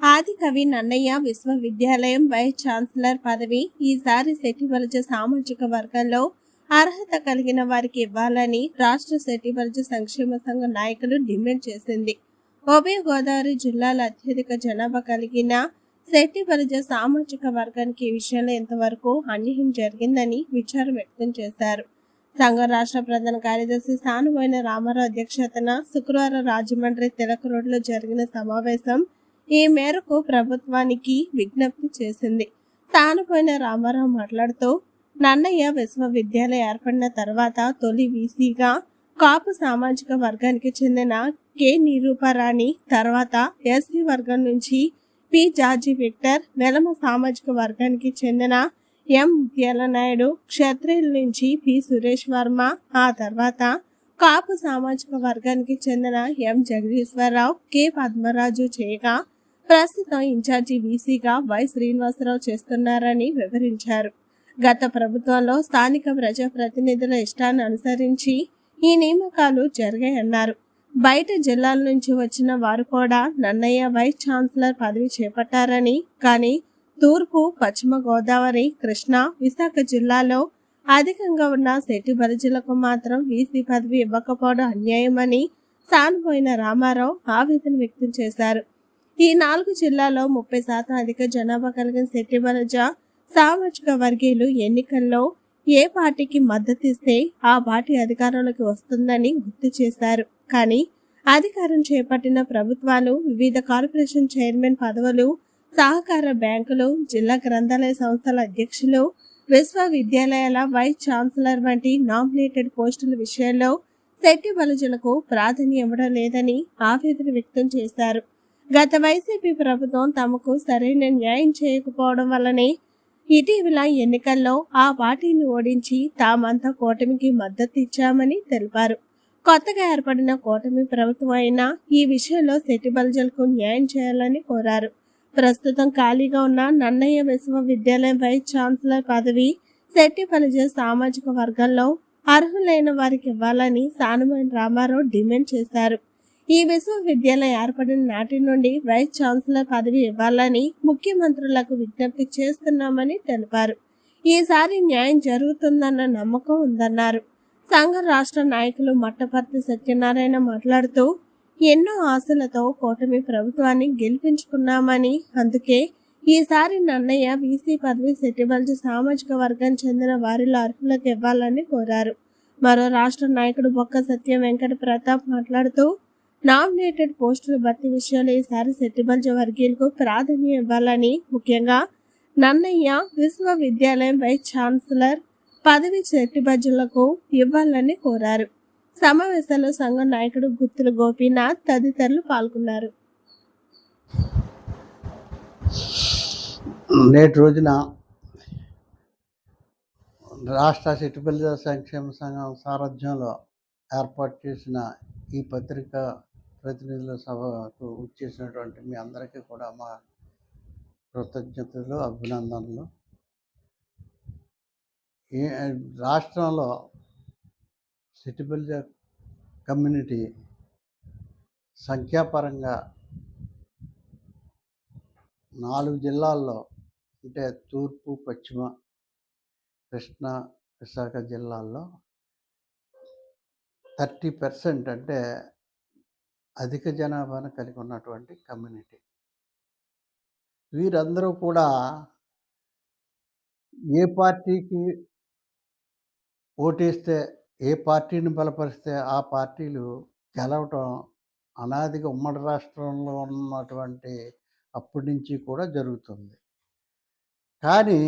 ఆది కవి నన్నయ్య విశ్వవిద్యాలయం వైస్ ఛాన్సలర్ పదవి ఈసారి సెట్టిబలజ సామాజిక వర్గంలో అర్హత కలిగిన వారికి ఇవ్వాలని రాష్ట్ర సెట్టిబలజ సంక్షేమ సంఘ నాయకులు డిమాండ్ చేసింది. ఉభయ గోదావరి జిల్లాల అత్యధిక జనాభా కలిగిన సెట్టిబలజ సామాజిక వర్గానికి ఈ విషయంలో ఇంతవరకు అన్యాయం జరిగిందని విచారం వ్యక్తం చేశారు. సంఘ రాష్ట్ర ప్రధాన కార్యదర్శి సానువైన రామారావు అధ్యక్షతన శుక్రవారం రాజమండ్రి తిలక్ రోడ్లో జరిగిన సమావేశం ఈ మేరకు ప్రభుత్వానికి విజ్ఞప్తి చేసింది. సానుపోయిన రామారావు మాట్లాడుతూ నన్నయ్య విశ్వవిద్యాలయం ఏర్పడిన తర్వాత తొలి వీసీగా కాపు సామాజిక వర్గానికి చెందిన కె. నిరూపారాణి తర్వాత ఎస్సీ వర్గం నుంచి పి. జార్జి విక్టర్ వెలమ సామాజిక వర్గానికి చెందిన ఎం. నాయుడు క్షత్రియుల నుంచి పి. సురేష్ వర్మ ఆ తర్వాత కాపు సామాజిక వర్గానికి చెందిన ఎం. జగదీశ్వరరావు కె. పద్మరాజు చేయగా ప్రస్తుతం ఇన్ఛార్జి వీసీగా వై శ్రీనివాసరావు చేస్తున్నారని వివరించారు. గత ప్రభుత్వంలో స్థానిక ప్రజాప్రతినిధుల ఇష్టాన్ని అనుసరించి ఈ నియామకాలు జరిగాయన్నారు. బయట జిల్లాల నుంచి వచ్చిన వారు కూడా నన్నయ్య వైస్ ఛాన్సలర్ పదవి చేపట్టారని కానీ తూర్పు పశ్చిమ గోదావరి కృష్ణా విశాఖ జిల్లాలో అధికంగా ఉన్న శెట్టి బలిజలకు మాత్రం వీసీ పదవి ఇవ్వకపోవడం అన్యాయమని సానుపోయిన రామారావు ఆవేదన వ్యక్తం చేశారు. ఈ నాలుగు జిల్లాలో ముప్పై శాతం అధిక జనాభా కలిగిన శెట్టి బలజ సామాజిక వర్గీయులు ఎన్నికల్లో ఏ పార్టీకి మద్దతు ఇస్తే ఆ పార్టీ అధికారంలోకి వస్తుందని గుర్తు చేశారు. కానీ అధికారం చేపట్టిన ప్రభుత్వాలు వివిధ కార్పొరేషన్ చైర్మన్ పదవులు సహకార బ్యాంకులు జిల్లా గ్రంథాలయ సంస్థల అధ్యక్షులు విశ్వవిద్యాలయాల వైస్ ఛాన్సలర్ వంటి నామినేటెడ్ పోస్టుల విషయంలో శెట్టి బలజలకు ప్రాధాన్యం ఇవ్వడం లేదని ఆవేదన వ్యక్తం చేశారు. గత వైసీపీ ప్రభుత్వం తమకు సరైన న్యాయం చేయకపోవడం వల్లనే ఇటీవల ఎన్నికల్లో ఆ పార్టీని ఓడించి తామంతా కూటమికి మద్దతు ఇచ్చామని తెలిపారు. కొత్తగా ఏర్పడిన కూటమి ప్రభుత్వం అయినా ఈ విషయంలో సెటిబల్జల్కు న్యాయం చేయాలని కోరారు. ప్రస్తుతం ఖాళీగా ఉన్న నన్నయ్య విశ్వవిద్యాలయం వైస్ ఛాన్సలర్ పదవి శెట్టి బలజల్ సామాజిక వర్గంలో అర్హులైన వారికి ఇవ్వాలని సానుమైన రామారావు డిమాండ్ చేశారు. ఈ విశ్వవిద్యాలయం ఏర్పడిన నాటి నుండి వైస్ ఛాన్సలర్ పదవి ఇవ్వాలని ముఖ్యమంత్రులకు విజ్ఞప్తి చేస్తున్నామని తెలిపారు. ఈసారి న్యాయం జరుగుతుందన్న నమ్మకం ఉందన్నారు. సంఘ రాష్ట్ర నాయకులు మట్టపర్తి సత్యనారాయణ మాట్లాడుతూ ఎన్నో ఆశలతో కూటమి ప్రభుత్వాన్ని గెలిపించుకున్నామని అందుకే ఈసారి నన్నయ్య బీసీ పదవి సెటిబల్జ్ సామాజిక వర్గం చెందిన వారిలో అర్హులకు ఇవ్వాలని కోరారు. మరో రాష్ట్ర నాయకుడు బొక్క సత్య వెంకట ప్రతాప్ మాట్లాడుతూ నామినేటెడ్ పోస్టుల భర్తీ విషయంలో ఈసారి సెట్టిబల్జ వర్గీయులకు ప్రాధాన్యం ఇవ్వాలని ముఖ్యంగా నన్నయ్య విశ్వవిద్యాలయం వైస్ ఛాన్సలర్ పదవి సెట్టిబల్జులకు ఇవ్వాలని కోరారు. సమావేశంలో సంఘ నాయకుడు గుత్తుల గోపీనాథ్ తదితరులు పాల్గొన్నారు. నేటి రోజున రాష్ట్ర సిటిబలిజ సంక్షేమ సంఘం సారథ్యంలో ఏర్పాటు చేసిన ఈ పత్రిక ప్రతినిధుల సభకు వచ్చేసినటువంటి మీ అందరికీ కూడా మా కృతజ్ఞతలు అభినందనలు. ఈ రాష్ట్రంలో సిటిబలిజ కమ్యూనిటీ సంఖ్యాపరంగా నాలుగు జిల్లాల్లో అంటే తూర్పు పశ్చిమ కృష్ణా విశాఖ జిల్లాల్లో థర్టీ పర్సెంట్ అంటే అధిక జనాభాను కలిగి ఉన్నటువంటి కమ్యూనిటీ. వీరందరూ కూడా ఏ పార్టీకి ఓటేస్తే ఏ పార్టీని బలపరిస్తే ఆ పార్టీలు గెలవటం అనాదిగా ఉమ్మడి రాష్ట్రంలో ఉన్నటువంటి అప్పటి నుంచి కూడా జరుగుతుంది. కానీ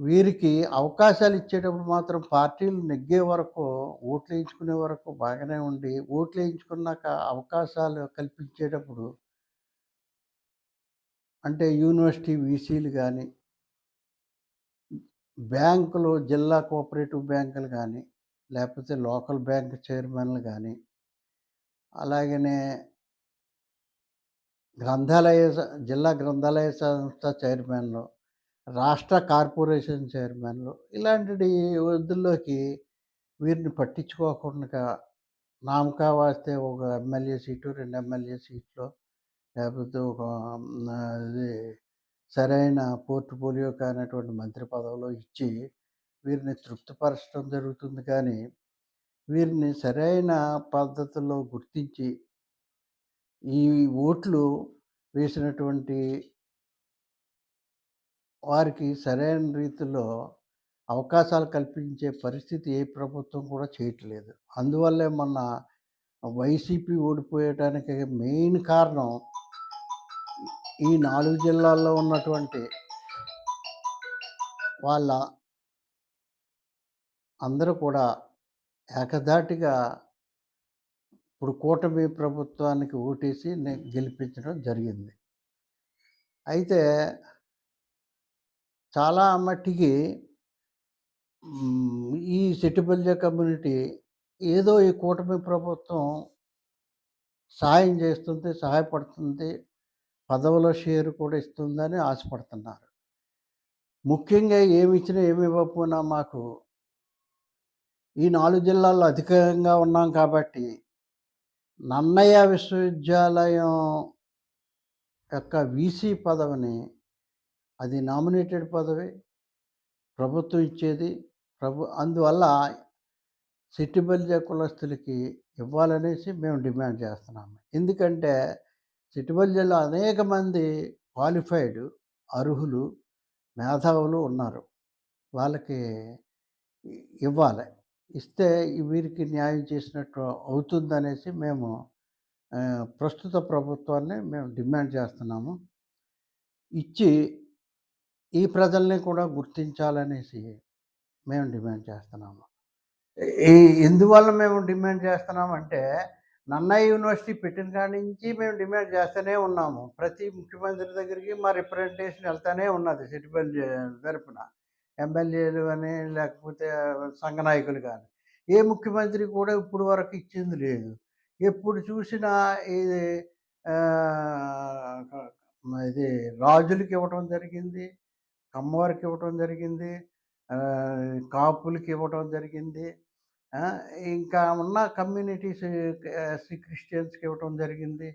వీరికి అవకాశాలు ఇచ్చేటప్పుడు మాత్రం పార్టీలు నెగ్గే వరకు ఓట్లు వేయించుకునే వరకు బాగానే ఉండి ఓట్లు వేయించుకున్నాక అవకాశాలు కల్పించేటప్పుడు అంటే యూనివర్సిటీ వీసీలు కానీ బ్యాంకులు జిల్లా కోఆపరేటివ్ బ్యాంకులు కానీ లేకపోతే లోకల్ బ్యాంక్ చైర్మన్లు కానీ అలాగనే గ్రంథాలయ జిల్లా గ్రంథాలయ సంస్థ చైర్మన్లు రాష్ట్ర కార్పొరేషన్ చైర్మన్లు ఇలాంటి వృద్ధుల్లోకి వీరిని పట్టించుకోకుండా నామకా వాస్తే ఒక ఎమ్మెల్యే సీటు రెండు ఎమ్మెల్యే సీట్లు లేకపోతే ఒక అది ఇది సరైన పోర్ట్ఫోలియో కానటువంటి మంత్రి పదవులు ఇచ్చి వీరిని తృప్తిపరచడం జరుగుతుంది. కానీ వీరిని సరైన పద్ధతుల్లో గుర్తించి ఈ ఓట్లు వేసినటువంటి వారికి సరైన రీతిలో అవకాశాలు కల్పించే పరిస్థితి ఏ ప్రభుత్వం కూడా చేయట్లేదు. అందువల్లే మొన్న వైసీపీ ఓడిపోయటానికి మెయిన్ కారణం ఈ నాలుగు జిల్లాల్లో ఉన్నటువంటి వాళ్ళ అందరూ కూడా ఏకధాటిగా ఇప్పుడు కూటమి ప్రభుత్వానికి ఓటేసి గెలిపించడం జరిగింది. అయితే చాలా మట్టికి ఈ సెటిబల్జ కమ్యూనిటీ ఏదో ఈ కూటమి ప్రభుత్వం సహాయం చేస్తుంది సహాయపడుతుంది పదవుల షేర్ కూడా ఇస్తుందని ఆశపడుతున్నారు. ముఖ్యంగా ఏమి ఇచ్చినా ఏమి ఇవ్వకపోయినా మాకు ఈ నాలుగు జిల్లాల్లో అధికంగా ఉన్నాం కాబట్టి నన్నయ్య విశ్వవిద్యాలయం యొక్క వీసీ పదవిని అది నామినేటెడ్ పదవి. ప్రభుత్వం ఇచ్చేది ప్రభు అందువల్ల సిట్టిబల్జ కులస్తులకి ఇవ్వాలనేసి మేము డిమాండ్ చేస్తున్నాము. ఎందుకంటే సిట్టిబల్జలో అనేక మంది క్వాలిఫైడ్ అర్హులు మేధావులు ఉన్నారు. వాళ్ళకి ఇవ్వాలి. ఇస్తే వీరికి న్యాయం చేసినట్టు అవుతుందనేసి మేము ప్రస్తుత ప్రభుత్వాన్ని మేము డిమాండ్ చేస్తున్నాము. ఇచ్చి ఈ ప్రజల్ని కూడా గుర్తించాలనేసి మేము డిమాండ్ చేస్తున్నాము. ఈ ఎందువల్ల మేము డిమాండ్ చేస్తున్నామంటే నన్నయ్య యూనివర్సిటీ పెట్టిన కాడి నుంచి మేము డిమాండ్ చేస్తూనే ఉన్నాము. ప్రతి ముఖ్యమంత్రి దగ్గరికి మా రిప్రజెంటేషన్ వెళ్తూనే ఉన్నది సిటిబల్ తరపున. ఎమ్మెల్యేలు అని లేకపోతే సంఘ నాయకులు కానీ ఏ ముఖ్యమంత్రి కూడా ఇప్పుడు వరకు ఇచ్చింది లేదు. ఎప్పుడు చూసినా ఇది ఇది రాజులకి ఇవ్వటం జరిగింది. కమ్మవారికి ఇవ్వటం జరిగింది. కాపులకి ఇవ్వటం జరిగింది. ఇంకా ఉన్న కమ్యూనిటీస్ ఎస్సీ క్రిస్టియన్స్కి ఇవ్వటం జరిగింది.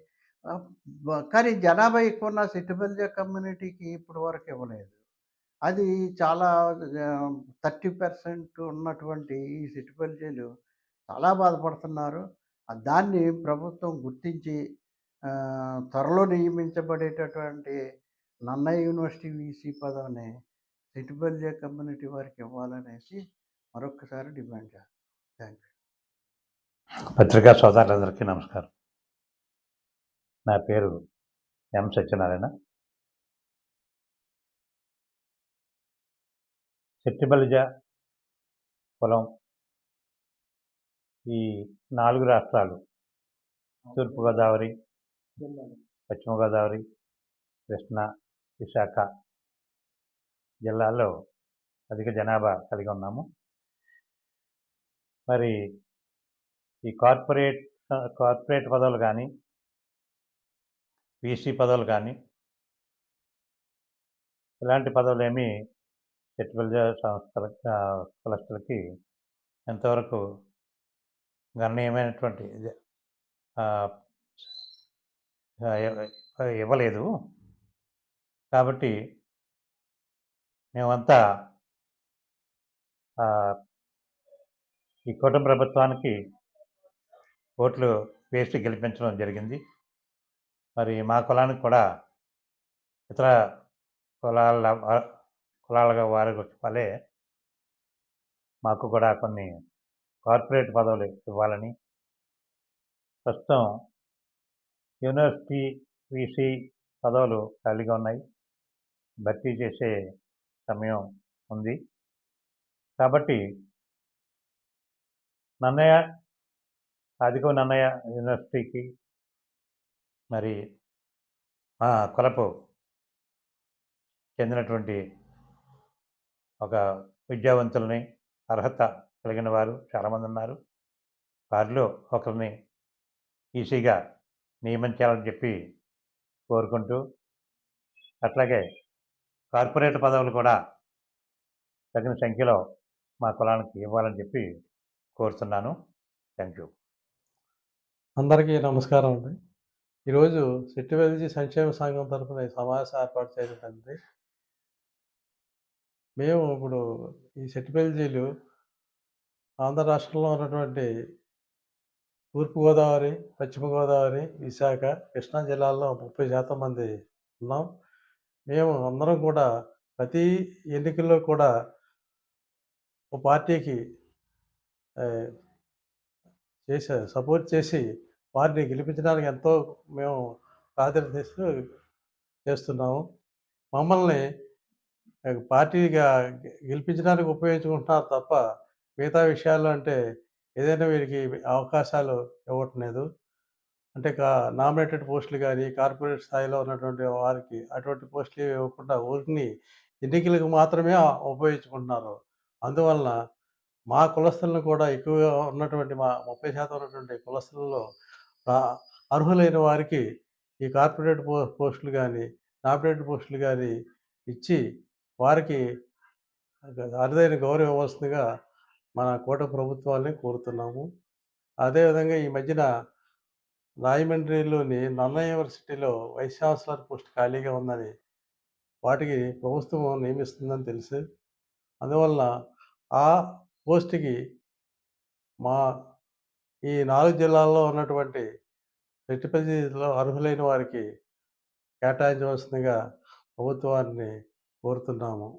కానీ జనాభా ఎక్కువ ఉన్న సిటిబల్జ కమ్యూనిటీకి ఇప్పటి వరకు ఇవ్వలేదు. అది చాలా థర్టీ పర్సెంట్ ఉన్నటువంటి ఈ సిటిబల్జీలు చాలా బాధపడుతున్నారు. దాన్ని ప్రభుత్వం గుర్తించి త్వరలో నియమించబడేటటువంటి నన్నయ్య యూనివర్సిటీ వీసీ పదవిని సిటిబల్జ కమ్యూనిటీ వారికి ఇవ్వాలనేసి మరొకసారి డిమాండ్ చేస్తాం. Thank you. పత్రికా సోదరులందరికీ నమస్కారం. నా పేరు ఎం సత్యనారాయణ. శెట్టిబలిజ కులం ఈ నాలుగు రాష్ట్రాలు తూర్పుగోదావరి పశ్చిమ గోదావరి కృష్ణా విశాఖ జిల్లాలో అధిక జనాభా కలిగి ఉన్నాము. మరి ఈ కార్పొరేట్ కార్పొరేట్ పదవులు కానీ వీసీ పదవులు కానీ ఇలాంటి పదవులు ఏమీ సెటిల్జ సంస్థల కులస్తులకి ఎంతవరకు గణనీయమైనటువంటి ఇవ్వలేదు. కాబట్టి మేమంతా ఈ కుటుంబ ప్రభుత్వానికి ఓట్లు వేసి గెలిపించడం జరిగింది. మరి మా కులానికి కూడా ఇతర కులాల కులాలుగా వారి వలె మాకు కూడా కొన్ని కార్పొరేట్ పదవులు ఇవ్వాలని ప్రస్తుతం యూనివర్సిటీ వీసీ పదవులు ఖాళీగా ఉన్నాయి. భర్తీ చేసే సమయం ఉంది. కాబట్టి నన్నయ్య అధిక నన్నయ్య యూనివర్సిటీకి. మరి కొలపు చెందినటువంటి ఒక విద్యావంతుల్ని అర్హత కలిగిన వారు చాలామంది ఉన్నారు. వారిలో ఒకరిని ఈసీగా నియమించాలని చెప్పి కోరుకుంటూ అట్లాగే కార్పొరేట్ పదవులు కూడా తగిన సంఖ్యలో మా కులానికి ఇవ్వాలని చెప్పి కోరుతున్నాను. థ్యాంక్ యూ అందరికీ నమస్కారం అండి. ఈరోజు సిట్టివెల్జీ సంక్షేమ సంఘం తరఫున ఈ సమావేశం ఏర్పాటు చేయడం మేము ఇప్పుడు ఈ సెట్టివెల్జీలు ఆంధ్ర రాష్ట్రంలో ఉన్నటువంటి తూర్పుగోదావరి పశ్చిమ గోదావరి విశాఖ కృష్ణా జిల్లాల్లో ముప్పై శాతం మంది ఉన్నాం. మేము అందరం కూడా ప్రతి ఎన్నికల్లో కూడా ఒక పార్టీకి చేసే సపోర్ట్ చేసి వారిని గెలిపించడానికి ఎంతో మేము ప్రాధాన్యత చేస్తున్నాము. మమ్మల్ని పార్టీగా గెలిపించడానికి ఉపయోగించుకుంటున్నారు తప్ప మిగతా విషయాల్లో అంటే ఏదైనా వీరికి అవకాశాలు ఇవ్వటం లేదు. అంటే కా నామినేటెడ్ పోస్టులు కానీ కార్పొరేట్ స్థాయిలో ఉన్నటువంటి వారికి అటువంటి పోస్టులు ఇవ్వకుండా ఊరిని ఎన్నికలకు మాత్రమే ఉపయోగించుకుంటున్నారు. అందువలన మా కులస్తులను కూడా ఎక్కువగా ఉన్నటువంటి మా ముప్పై శాతం ఉన్నటువంటి కులస్తులలో అర్హులైన వారికి ఈ కార్పొరేట్ పో పోస్టులు కానీ నామినేటెడ్ పోస్టులు కానీ ఇచ్చి వారికి అరుదైన గౌరవం ఇవ్వాల్సిందిగా మన కోట ప్రభుత్వాన్ని కోరుతున్నాము. అదేవిధంగా ఈ మధ్యన రాజమండ్రిలోని నన్న యూనివర్సిటీలో వైస్ ఛాన్సలర్ పోస్ట్ ఖాళీగా ఉందని వాటికి ప్రభుత్వం నియమిస్తుందని తెలుసు. అందువలన ఆ పోస్ట్కి మా ఈ నాలుగు జిల్లాల్లో ఉన్నటువంటి రెట్టిపల్లిలో అర్హులైన వారికి కేటాయించవలసిందిగా ప్రభుత్వాన్ని కోరుతున్నాము.